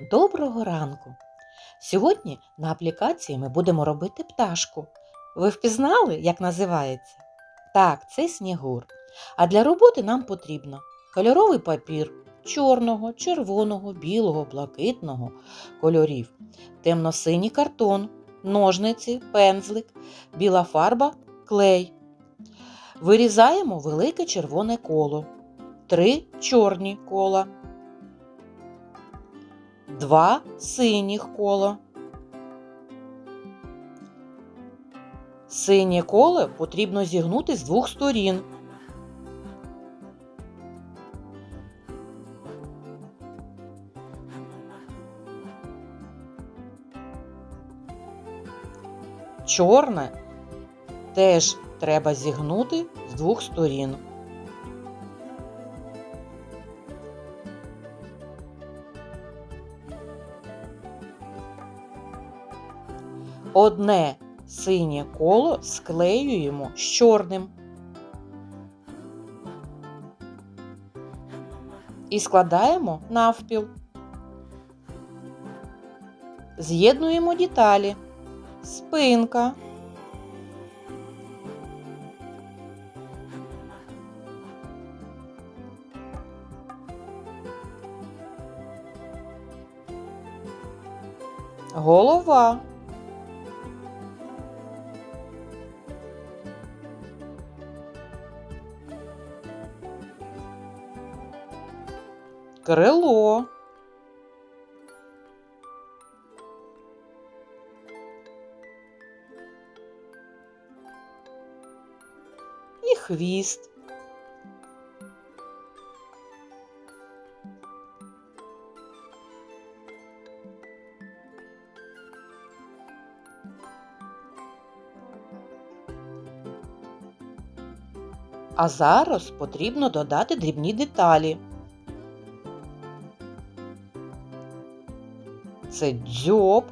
Доброго ранку! Сьогодні на аплікації ми будемо робити пташку. Ви впізнали, як називається? Так, це снігур. А для роботи нам потрібно кольоровий папір чорного, червоного, білого, блакитного кольорів, темно-синій картон, ножниці, пензлик, біла фарба, клей. Вирізаємо велике червоне коло, три чорні кола два синіх кола. Синє коло потрібно зігнути з двох сторін. Чорне теж треба зігнути з двох сторін. Одне синє коло склеюємо з чорним. І складаємо навпіл. З'єднуємо деталі. Спинка. Голова. Крило. І хвіст. А зараз потрібно додати дрібні деталі. Це дзьоб,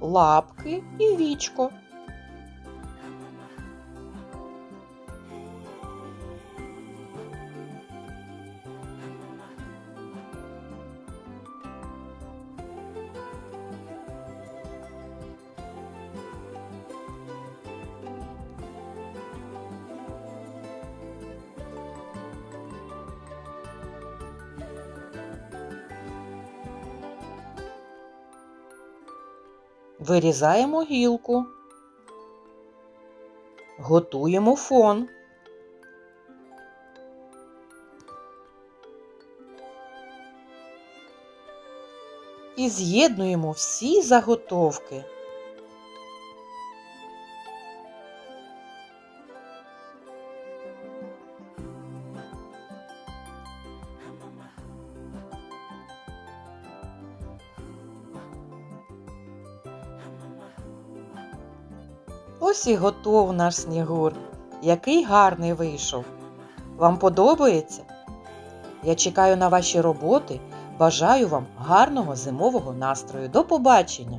лапки і вічко. Вирізаємо гілку. Готуємо фон. І з'єднуємо всі заготовки. Ось і готов наш снігур. Який гарний вийшов. Вам подобається? Я чекаю на ваші роботи. Бажаю вам гарного зимового настрою. До побачення!